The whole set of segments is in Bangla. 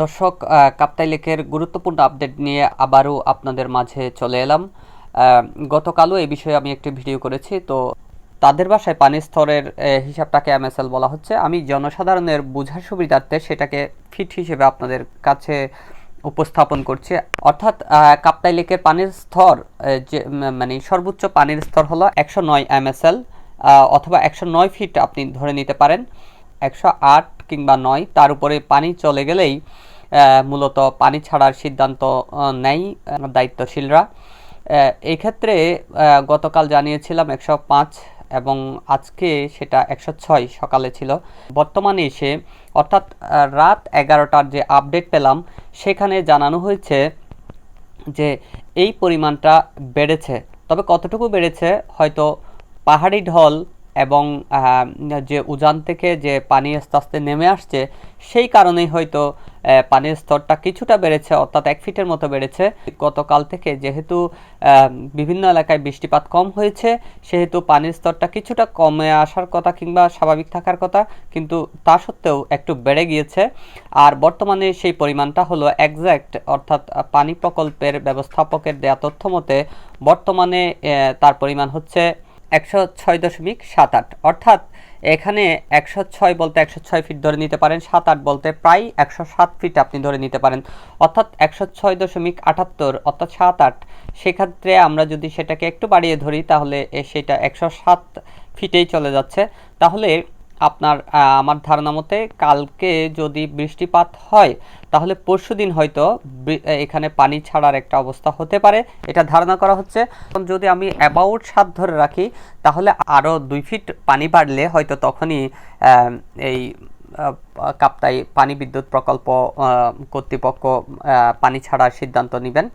দর্শক কাপ্তাই লেকের গুরুত্বপূর্ণ আপডেট নিয়ে আবারও আপনাদের মাঝে চলে এলাম। গতকালও এই বিষয়ে আমি একটি ভিডিও করেছি, তো তাদের বাসায় পানির স্তরের হিসাবটাকে এমএসএল বলা হচ্ছে। আমি জনসাধারণের বোঝার সুবিধার্থে সেটাকে ফিট হিসেবে আপনাদের কাছে উপস্থাপন করছি। অর্থাৎ কাপ্তাই লেকের পানির স্তর যে মানে সর্বোচ্চ পানির স্তর হলো একশো নয় এমএসএল অথবা একশো নয় ফিট আপনি ধরে নিতে পারেন। একশো আট কিংবা নয়, তার উপরে পানি চলে গেলেই মূলত পানি ছাড়ার সিদ্ধান্ত নেয় দায়িত্বশীলরা। আহ, এই ক্ষেত্রে গতকাল জানিয়েছিলাম একশো পাঁচ এবং আজকে সেটা একশো ছয় সকালে ছিল। বর্তমানে এসে অর্থাৎ রাত এগারোটার যে আপডেট পেলাম সেখানে জানানো হয়েছে যে এই পরিমাণটা বেড়েছে। তবে কতটুকু বেড়েছে? হয়তো পাহাড়ি ঢল এবং যে উজান থেকে যে পানি আস্তে আস্তে নেমে আসছে, সেই কারণেই হয়তো পানির স্তরটা কিছুটা বেড়েছে, অর্থাৎ এক ফিটের মতো বেড়েছে। গতকাল থেকে যেহেতু বিভিন্ন এলাকায় বৃষ্টিপাত কম হয়েছে, সেহেতু পানির স্তরটা কিছুটা কমে আসার কথা কিংবা স্বাভাবিক থাকার কথা, কিন্তু তা সত্ত্বেও একটু বেড়ে গিয়েছে। আর বর্তমানে সেই পরিমাণটা হলো একজ্যাক্ট অর্থাৎ পানি প্রকল্পের ব্যবস্থাপকের দেয়া তথ্য মতে, বর্তমানে তার পরিমাণ হচ্ছে একশো ছয় দশমিক সাত আট। অর্থাৎ এখানে একশো ছয় বলতে একশো ছয় ফিট ধরে নিতে পারেন, সাত আট বলতে প্রায় একশো সাত ফিট আপনি ধরে নিতে পারেন। অর্থাৎ একশো ছয় দশমিক আটাত্তর, অর্থাৎ সাত আট। সেক্ষেত্রে আমরা যদি সেটাকে একটু বাড়িয়ে ধরি, তাহলে সেটা একশো সাত ফিটেই চলে যাচ্ছে। তাহলে আপনার আমার ধারণা মতে কালকে যদি বৃষ্টিপাত হয়, তাহলে পরশুদিন হয়তো এখানে পানি ছাড়ার একটা অবস্থা হতে পারে। এটা ধারণা করা হচ্ছে। যদি আমি অ্যাবাউট সাত ধরে রাখি, তাহলে আরও দুই ফিট পানি বাড়লে হয়তো তখনই এই কাপ্তাই পানি বিদ্যুৎ প্রকল্প কর্তৃপক্ষ পানি ছাড়ার সিদ্ধান্ত নেবেন।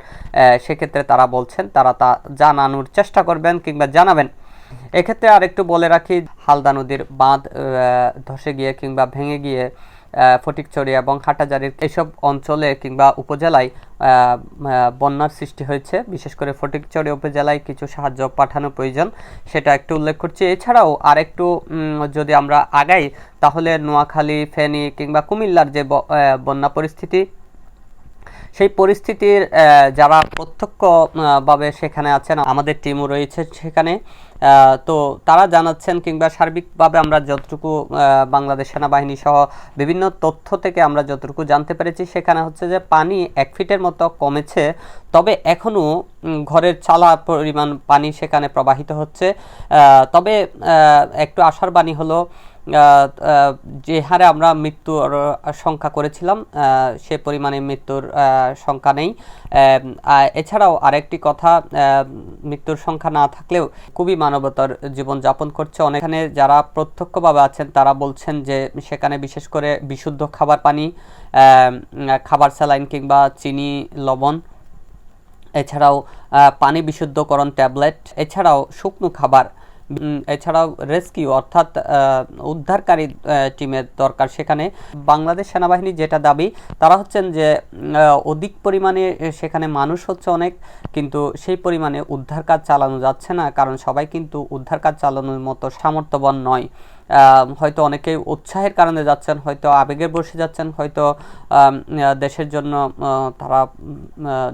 সেক্ষেত্রে তারা বলছেন, তারা তা জানানোর চেষ্টা করবেন কিংবা জানাবেন। এক্ষেত্রে আরেকটু বলে রাখি, হালদা নদীর বাঁধ ধসে গিয়ে কিংবা ভেঙে গিয়ে ফটিকছড়ি এবং হাটাজারির এসব অঞ্চলে কিংবা উপজেলায় বন্যার সৃষ্টি হয়েছে। বিশেষ করে ফটিকছড়ি উপজেলায় কিছু সাহায্য পাঠানো প্রয়োজন, সেটা একটু উল্লেখ করছি। এছাড়াও আরেকটু যদি আমরা আগাই, তাহলে নোয়াখালী, ফেনী কিংবা কুমিল্লার যে বন্যা পরিস্থিতি, সেই পরিস্থিতির যারা প্রত্যক্ষভাবে সেখানে আছেন, আমাদের টিমও রয়েছে সেখানে। তো তারা জানাচ্ছেন কিংবা সার্বিকভাবে আমরা যতটুকু বাংলাদেশ সেনাবাহিনী সহ বিভিন্ন তথ্য থেকে আমরা যতটুকু জানতে পেরেছি, সেখানে হচ্ছে যে পানি এক ফিটের মতো কমেছে। তবে এখনও ঘরের চালা পরিমাণ পানি সেখানে প্রবাহিত হচ্ছে। তবে একটু আশার বাণী হলো যে হারে আমরা মৃত্যুর সংখ্যা করেছিলাম সে পরিমাণে মৃত্যুর সংখ্যা নেই। এছাড়াও আরেকটি কথা মৃত্যুর সংখ্যা না থাকলেও খুবই মানবতার জীবন যাপন করছে। অনেকখানে যারা প্রত্যক্ষভাবে আছেন, তারা বলছেন যে সেখানে বিশেষ করে বিশুদ্ধ খাবার পানি খাবার স্যালাইন কিংবা চিনি, লবণ, এছাড়াও পানি বিশুদ্ধকরণ ট্যাবলেট, এছাড়াও শুকনো খাবার এছাড়াও রেস্কিউ অর্থাৎ উদ্ধারকারী টিমের দরকার। সেখানে বাংলাদেশ সেনাবাহিনী যেটা দাবি, তারা হচ্ছেন যে অধিক পরিমাণে সেখানে মানুষ হচ্ছে অনেক, কিন্তু সেই পরিমাণে উদ্ধার কাজ চালানো যাচ্ছে না, কারণ সবাই কিন্তু উদ্ধার কাজ চালানোর মতো সামর্থ্যবান নয়। হয়তো অনেকে উৎসাহের কারণে যাচ্ছেন, হয়তো আবেগের বসে যাচ্ছেন, হয়তো দেশের জন্য তারা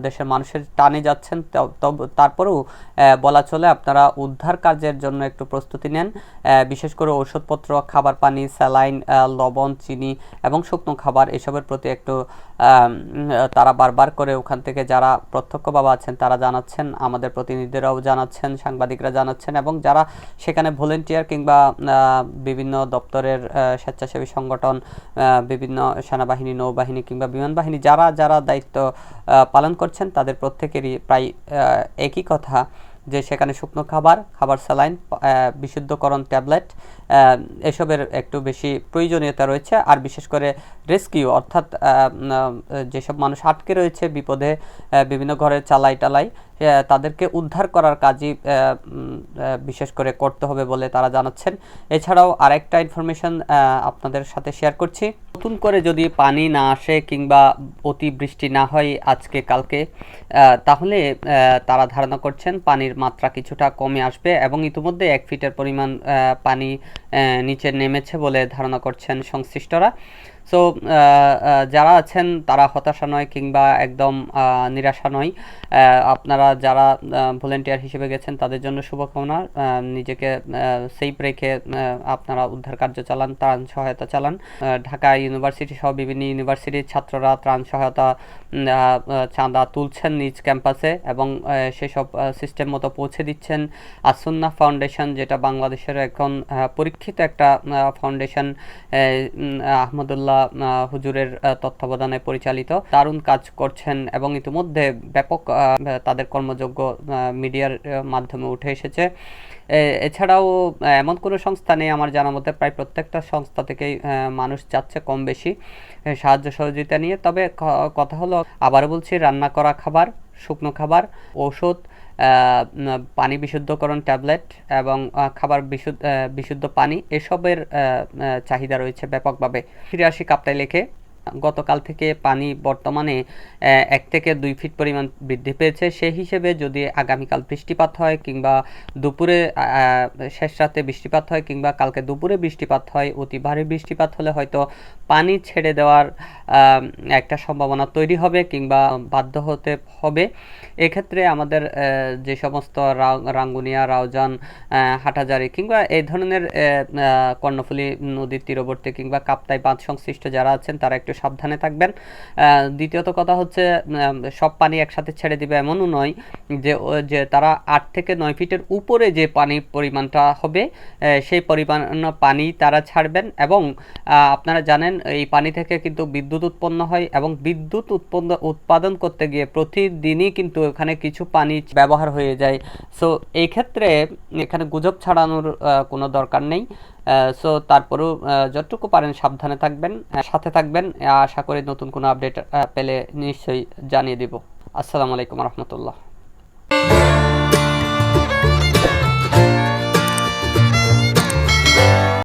দেশের মানুষের টানে যাচ্ছেন। তারপরেও বলা চলে আপনারা উদ্ধার কাজের জন্য একটু প্রস্তুতি নেন। বিশেষ করে ওষুধপত্র খাবার পানি, স্যালাইন লবণ, চিনি এবং শুকনো খাবার এসবের প্রতি একটু তারা বারবার করে ওখান থেকে যারা প্রত্যক্ষ বাবা আছেন, তারা জানাচ্ছেন, আমাদের প্রতিনিধিরাও জানাচ্ছেন, সাংবাদিকরা জানাচ্ছেন এবং যারা সেখানে ভলেন্টিয়ার কিংবা বিভিন্ন দপ্তরের স্বেচ্ছাসেবী সংগঠন বিভিন্ন সেনাবাহিনী, নৌবাহিনী কিংবা বিমান বাহিনী যারা যারা দায়িত্ব পালন করছেন তাদের প্রত্যেকেরই প্রায় একই কথা যে সেখানে শুকনো খাবার খাবার স্যালাইন বিশুদ্ধকরণ ট্যাবলেট এসবের একটু বেশি প্রয়োজনীয়তা রয়েছে। আর বিশেষ করে রেস্কিউ, অর্থাৎ যেসব মানুষ আটকে রয়েছে বিপদে বিভিন্ন ঘরের চালাই টালাই তাদেরকে উদ্ধার করার কাজই বিশেষ করে করতে হবে বলে তারা জানাচ্ছেন। এছাড়াও আরেকটা ইনফরমেশন আপনাদের সাথে শেয়ার করছি। নতুন করে যদি পানি না আসে কিংবা অতি বৃষ্টি না হয় আজকে, কালকে তাহলে তারা ধারণা করছেন পানির মাত্রা কিছুটা কমে আসবে এবং ইতিমধ্যে এক ফিটের পরিমাণ পানি নিচে নেমেছে বলে ধারণা করছেন সংশ্লিষ্টরা। সো যারা আছেন তারা হতাশা নয় কিংবা একদম নিরাশা নয়। আপনারা যারা ভলেন্টিয়ার হিসেবে গেছেন তাদের জন্য শুভকামনা। নিজেকে সেফ রেখে আপনারা উদ্ধার কার্য চালান ত্রাণ সহায়তা চালান। ঢাকা ইউনিভার্সিটি সহ বিভিন্ন ইউনিভার্সিটির ছাত্ররা ত্রাণ সহায়তা চাঁদা তুলছেন নিজ ক্যাম্পাসে এবং সেসব সিস্টেম মতো পৌঁছে দিচ্ছেন। আসুন্না ফাউন্ডেশন যেটা বাংলাদেশের এখন পরীক্ষিত একটা ফাউন্ডেশন আহমদুল্লাহ আহ, হুজুরের তত্ত্বাবধানে পরিচালিত। দারুণ কাজ করছেন এবং ইতিমধ্যে ব্যাপক তাদের কর্মযোগ্য মিডিয়ার মাধ্যমে উঠে এসেছে। এছাড়াও এমন কোনো সংস্থা নেই আমার জানা মতে প্রায় প্রত্যেকটা সংস্থা থেকেই মানুষ যাচ্ছে কম বেশি সাহায্য সহযোগিতা নিয়ে। তবে কথা হলো আবার বলছি রান্না করা খাবার শুকনো খাবার উম, পানি বিশুদ্ধকরণ ট্যাবলেট এবং খাবার বিশুদ্ধ বিশুদ্ধ পানি এসবের চাহিদা রয়েছে ব্যাপকভাবে। ফিরে আসি কাপ্তাই লেখে। গতকাল থেকে পানি বর্তমানে এক থেকে দুই ফিট পরিমাণ বৃদ্ধি পেয়েছে। সেই হিসেবে যদি আগামীকাল বৃষ্টিপাত হয় কিংবা দুপুরে শেষ রাতে বৃষ্টিপাত হয় কিংবা কালকে দুপুরে বৃষ্টিপাত হয়, অতি ভারী বৃষ্টিপাত হলে হয়তো পানি ছেড়ে দেওয়ার একটা সম্ভাবনা তৈরি হবে কিংবা বাধ্য হতে হবে। এক্ষেত্রে আমাদের যে সমস্ত রাঙ্গুনিয়া, রাউজান হাটাজারি কিংবা এই ধরনের কর্ণফুলী নদীর তীরবর্তী কিংবা কাপ্তাই বাঁধ সংশ্লিষ্ট যারা আছেন, তারা একটু সাবধানে থাকবেন। দ্বিতীয়ত কথা হচ্ছে সব পানি একসাথে ছেড়ে দিবে এমনও নয় যে যে তারা আট থেকে নয় ফিটের উপরে যে পানির পরিমাণটা হবে সেই পরিমাণ পানি তারা ছাড়বেন এবং আপনারা জানেন এই পানি থেকে কিন্তু বিদ্যুৎ উৎপন্ন হয় এবং বিদ্যুৎ উৎপন্ন, উৎপাদন করতে গিয়ে প্রতিদিনই কিন্তু এখানে কিছু পানি ব্যবহার হয়ে যায়। সো এই ক্ষেত্রে এখানে গুজব ছাড়ানোর কোনো দরকার নেই। সো তারপরেও যতটুকু পারেন সাবধানে থাকবেন সাথে থাকবেন। আশা করি নতুন কোনো আপডেট পেলে নিশ্চয়ই জানিয়ে দিব। আসসালামু আলাইকুম রহমতুল্লাহ।